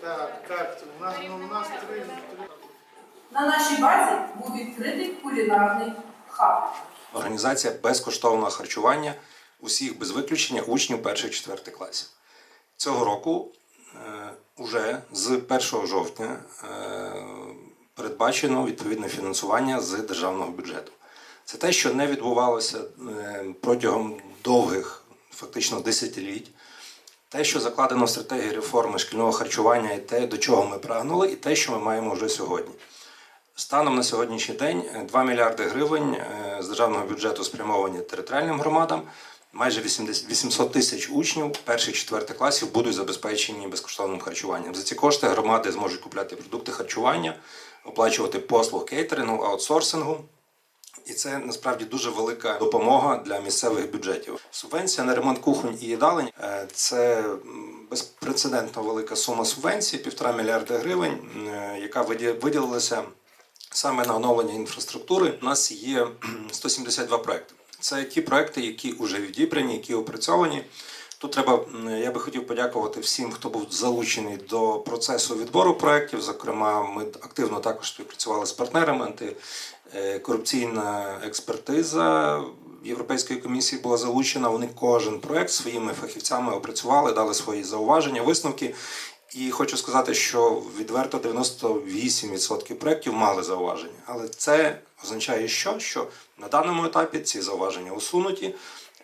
Так, так, у нас, ну, у нас три. На нашій базі був відкритий кулінарний хаб. Організація безкоштовного харчування усіх без виключення учнів перших четвертих класів. Цього року е, уже з 1 жовтня е, передбачено відповідне фінансування з державного бюджету. Це те, що не відбувалося е, протягом довгих, фактично десятиліть. Те, що закладено в стратегії реформи шкільного харчування, і те, до чого ми прагнули, і те, що ми маємо вже сьогодні. Станом на сьогоднішній день е, 2 мільярди гривень е, з державного бюджету спрямовані територіальним громадам. Майже 800 тисяч учнів перших четвертих класів будуть забезпечені безкоштовним харчуванням. За ці кошти громади зможуть купляти продукти харчування, оплачувати послуг кейтерингу, аутсорсингу. І це насправді дуже велика допомога для місцевих бюджетів. Субвенція на ремонт кухонь і їдалень е, це безпрецедентно велика сума субвенції, півтора мільярда гривень, е, яка виді- виділилася саме на оновлення інфраструктури. У нас є кхм, 172 проекти. Це ті проекти, які вже відібрані, які опрацьовані. Тут треба, я би хотів подякувати всім, хто був залучений до процесу відбору проєктів. Зокрема, ми активно також співпрацювали з партнерами. Антикорупційна експертиза Європейської комісії була залучена. Вони кожен проєкт своїми фахівцями опрацювали, дали свої зауваження, висновки. І хочу сказати, що відверто 98% проєктів мали зауваження. Але це означає, що? що на даному етапі ці зауваження усунуті.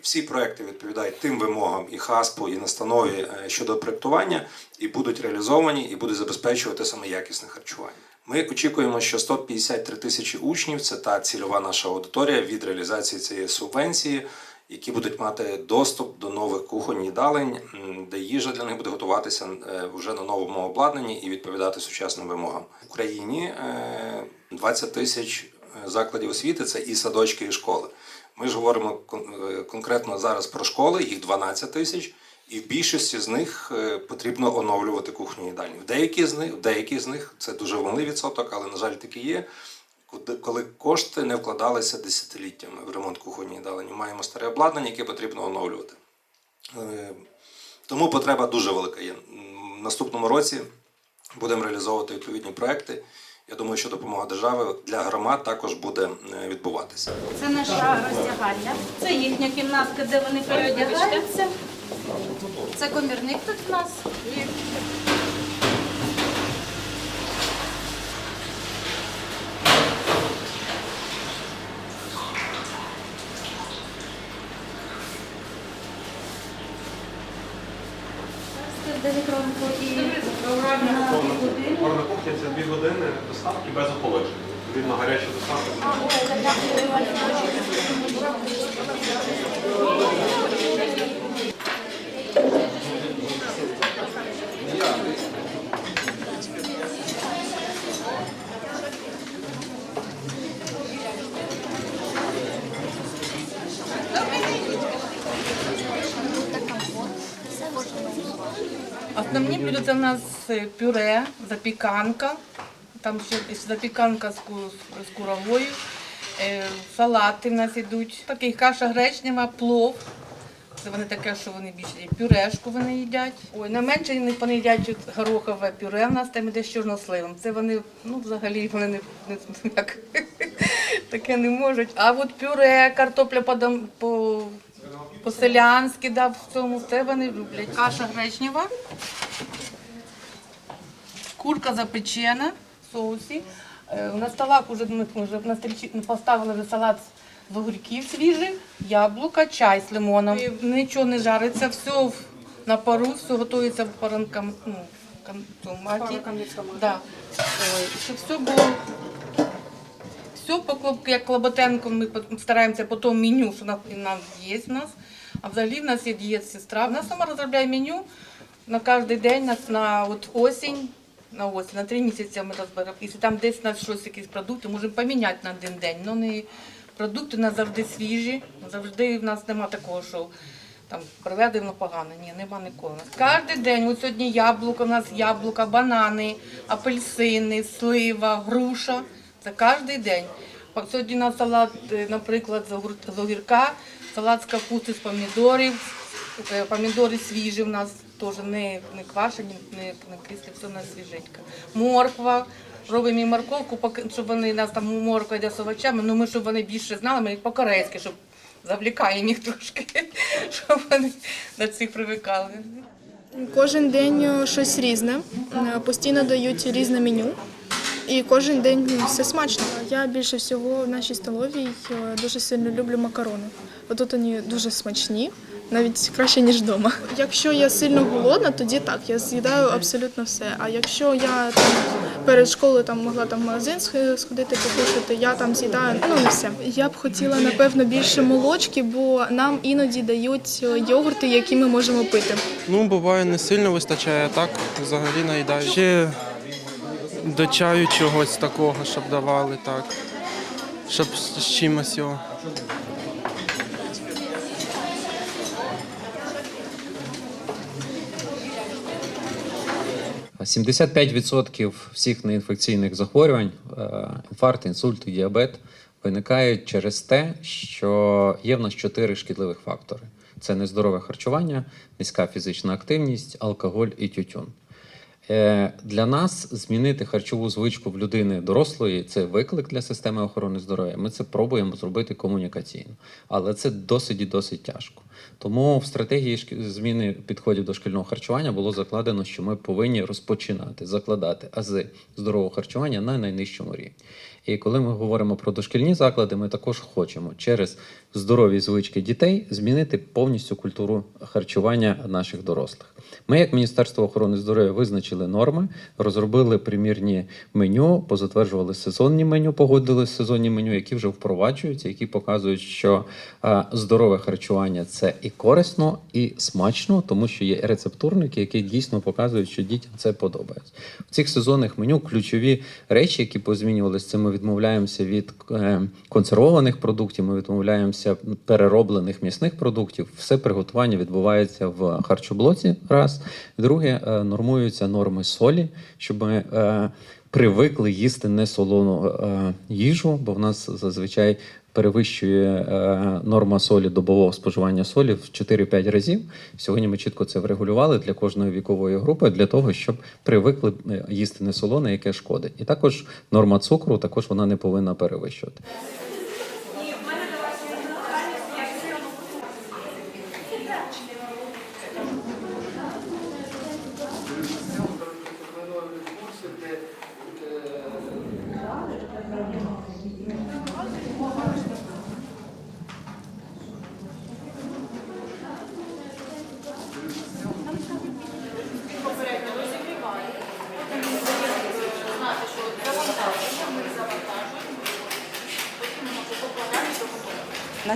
Всі проекти відповідають тим вимогам і ХАСПу, і настанові е, щодо проектування, і будуть реалізовані, і будуть забезпечувати саме якісне харчування. Ми очікуємо, що 153 тисячі учнів це та цільова наша аудиторія від реалізації цієї субвенції, які будуть мати доступ до нових кухонь їдалень, м, де їжа для них буде готуватися е, вже на новому обладнанні і відповідати сучасним вимогам. В Україні е, 20 тисяч е, закладів освіти це і садочки, і школи. Ми ж говоримо е, конкретно зараз про школи, їх 12 тисяч, і в більшості з них е, потрібно оновлювати кухню їдальні. В деякі з них, в деякі з них це дуже малий відсоток, але на жаль, такі є. Коли кошти не вкладалися десятиліттями в ремонт кухонні їдалені, маємо старе обладнання, яке потрібно оновлювати. Е, Тому потреба дуже велика є. В наступному році будемо реалізовувати відповідні проекти. Я думаю, що допомога держави для громад також буде е, відбуватися. Це наша роздягальня. Це їхня кімнатка, де вони переодягаються. Це комірник тут в нас. Це електронку і дві години доставки без доставка. Основні блюда це у нас е, пюре, запіканка, там ще запіканка з, ку- з куровою, е, салати в нас йдуть, такий каша гречнева, плов. Це вони таке, що вони більше пюрешку вони їдять. Ой, найменше вони- вони їдять горохове пюре, в нас там іде з чорносливом. Це вони, ну взагалі вони не, не як, таке не можуть. А от пюре, картопля по, по по-селянськи, да, в цьому це вони люблять. Каша гречнева, курка запечена в соусі. Е, На столах уже ми вже на стрічі поставили вже салат з огірків свіжих, яблука, чай з лимоном. І Нічого не жариться, все на пару, все готується в паранкам, ну, в кон- цьому маті. Да. Ой, щоб все було все по як Клоботенко ми стараємося по тому меню, що на- і нам є в нас. А взагалі в нас є дієт-сестра. Вона сама розробляє меню на кожен день, на, на от осінь, на осінь, на три місяці ми розберемо. Якщо там десь у нас щось, якісь продукти, можемо поміняти на один день. Ну, не, продукти у нас завжди свіжі, завжди в нас немає такого, що там приведено погано. Ні, нема ніколи. Кожен день, от сьогодні яблука, у нас яблука, банани, апельсини, слива, груша. Це кожен день. Сьогодні на салат, е, наприклад, з огірка, салат з капусти з помідорів, помідори свіжі в нас. теж не, не квашені, не, не кислі, все на свіженько. Морква. Робимо і морковку, щоб вони нас там морква йде з ну ми щоб вони більше знали, ми їх по-корейськи, щоб завлікаємо їх трошки, щоб вони до цих привикали. Кожен день е, щось різне, Е, постійно дають різне меню. І кожен день ну, все смачно. Я більше всього в нашій столовій е, дуже сильно люблю макарони. Отут вони дуже смачні, навіть краще ніж вдома. Якщо я сильно голодна, тоді так, я з'їдаю абсолютно все. А якщо я там перед школою там могла там в магазин сх- сходити покушати, я там з'їдаю ну не все. Я б хотіла напевно більше молочки, бо нам іноді дають е, йогурти, які ми можемо пити. Ну, буває, не сильно вистачає, так взагалі наїдаю. Ще до чаю чогось такого, щоб давали, так. Щоб з з чимось його. 75% всіх неінфекційних захворювань, е, інфаркт, інсульт, діабет виникають через те, що є в нас чотири шкідливих фактори: це нездорове харчування, низька фізична активність, алкоголь і тютюн. Е, Для нас змінити харчову звичку в людини дорослої це виклик для системи охорони здоров'я. Ми це пробуємо зробити комунікаційно, але це досить і досить тяжко. Тому в стратегії зміни підходів до шкільного харчування було закладено, що ми повинні розпочинати закладати ази здорового харчування на найнижчому рівні. І коли ми говоримо про дошкільні заклади, ми також хочемо через здорові звички дітей змінити повністю культуру харчування наших дорослих. Ми, як Міністерство охорони здоров'я, визначили норми, розробили примірні меню, позатверджували сезонні меню, погодили сезонні меню, які вже впроваджуються, які показують, що е, здорове харчування це і корисно, і смачно, тому що є рецептурники, які дійсно показують, що дітям це подобається. В цих сезонних меню ключові речі, які позмінювалися, це ми відмовляємося від е, консервованих продуктів, ми відмовляємося перероблених м'ясних продуктів. Все приготування відбувається в харчоблоці. Раз друге, е, нормуються норми солі, щоб ми е, привикли їсти несолону е, їжу, бо в нас зазвичай перевищує е, норма солі добового споживання солі в 4-5 разів. Сьогодні ми чітко це врегулювали для кожної вікової групи, для того, щоб привикли е, їсти несолоне, яке шкодить. І також норма цукру також вона не повинна перевищувати.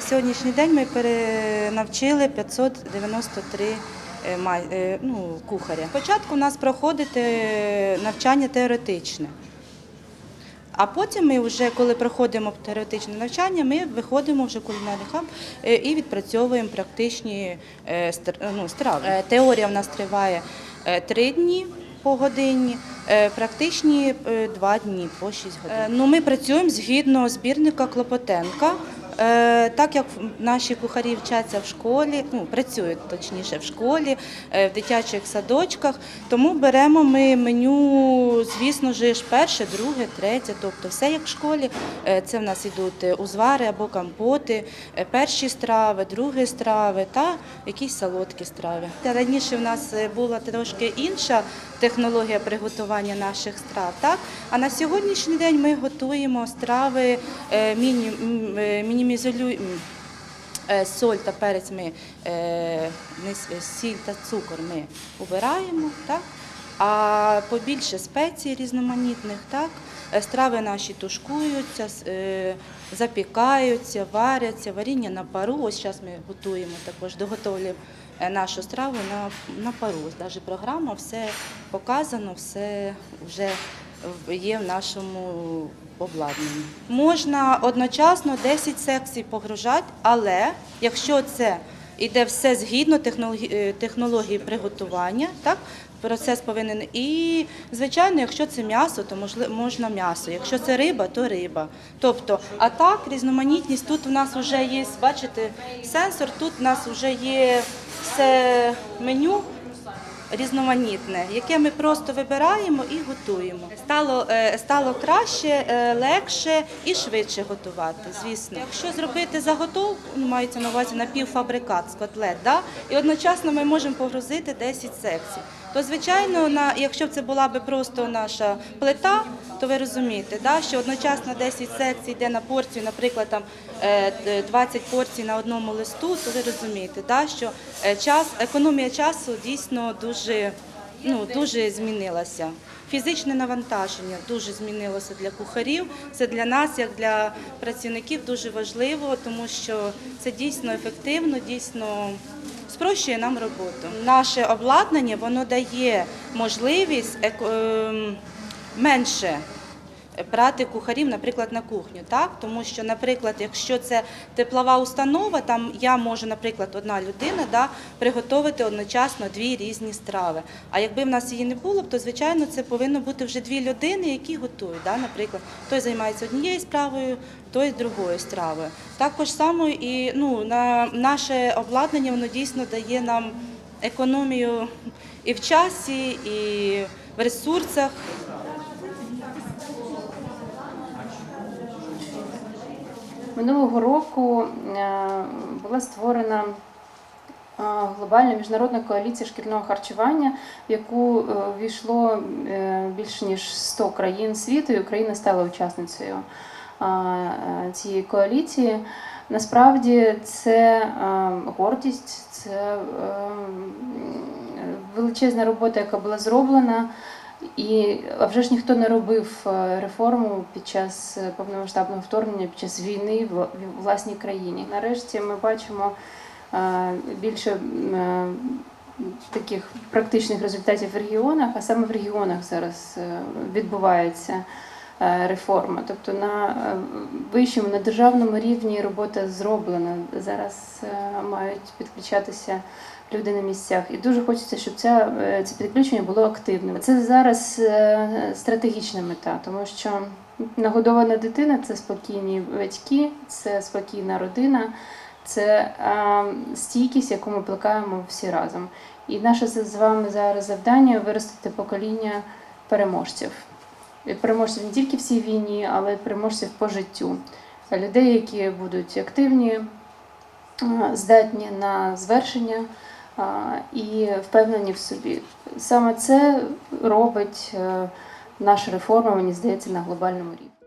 Сьогоднішній день ми перенавчили 593 е, е, ну, кухаря. Спочатку у нас проходить е, навчання теоретичне. А потім ми вже, коли проходимо теоретичне навчання, ми виходимо вже в кулінарний хаб і відпрацьовуємо практичні ну, страви. Теорія в нас триває три дні по годині, практичні два дні по шість годин. Ну, ми працюємо згідно збірника Клопотенка. Е, Так як наші кухарі вчаться в школі, ну працюють точніше в школі, е, в дитячих садочках, тому беремо ми меню, звісно ж, перше, друге, третє, тобто все як в школі. Е, Це в нас ідуть е, узвари або компоти, перші страви, другі страви та якісь солодкі страви. Раніше в нас була трошки інша технологія приготування наших страв. Так? А на сьогоднішній день ми готуємо страви е, м, е, Соль та перець ми е, е, сіль та цукор ми убираємо, так? а побільше спецій різноманітних, так? Страви наші тушкуються, запікаються, варяться, варіння на пару. Ось зараз ми готуємо також, доготовлюємо нашу страву на, на пару. Навіть програма, все показано, все вже є в нашому обладнанні. Можна одночасно 10 секцій погружати, але якщо це іде все згідно технології, е, приготування, так? Процес повинен і, звичайно, якщо це м'ясо, то можна м'ясо. Якщо це риба, то риба. Тобто, а так, різноманітність. Тут у нас вже є, бачите, сенсор, тут у нас вже є все меню. Різноманітне, яке ми просто вибираємо і готуємо. Стало, е, стало краще, е, легше і швидше готувати, звісно. Якщо зробити заготовку, ну, мається на увазі напівфабрикат з котлет, да? і одночасно ми можемо погрузити 10 секцій. То, звичайно, на, якщо б це була би просто наша плита, то ви розумієте, да, що одночасно 10 секцій йде на порцію, наприклад, там е, 20 порцій на одному листу, то ви розумієте, да, що е, час, економія часу дійсно дуже, ну, дуже змінилася. Фізичне навантаження дуже змінилося для кухарів. Це для нас, як для працівників, дуже важливо, тому що це дійсно ефективно, дійсно спрощує нам роботу. Наше обладнання воно дає можливість ем, менше брати кухарів, наприклад, на кухню, так тому що, наприклад, якщо це теплова установа, там я можу, наприклад, одна людина да, приготувати одночасно дві різні страви. А якби в нас її не було то звичайно це повинно бути вже дві людини, які готують. Да, наприклад, той займається однією справою, той другою стравою. Також само і ну, на наше обладнання воно дійсно дає нам економію і в часі, і в ресурсах. Минулого року е, була створена е, глобальна міжнародна коаліція шкільного харчування, в яку е, війшло більше ніж 100 країн світу, і Україна стала учасницею цієї коаліції. Насправді це гордість, це величезна робота, яка була зроблена. І вже ж ніхто не робив е, реформу під час е, повномасштабного вторгнення, під час війни в власній країні. Нарешті ми бачимо е, більше таких практичних результатів в регіонах, а саме в регіонах зараз відбувається реформа. Тобто на вищому, на державному рівні робота зроблена. Зараз мають підключатися люди на місцях. І дуже хочеться, щоб ця, е, це підключення було активним. Це зараз е, стратегічна мета, тому що нагодована дитина це спокійні батьки, це спокійна родина, це стійкість, яку ми плекаємо всі разом. І наше з вами зараз завдання виростити покоління переможців. Переможців не тільки в цій війні, але й переможців по життю. Людей, які будуть активні, здатні на звершення і впевнені в собі. Саме це робить е, наша реформа, мені здається, на глобальному рівні.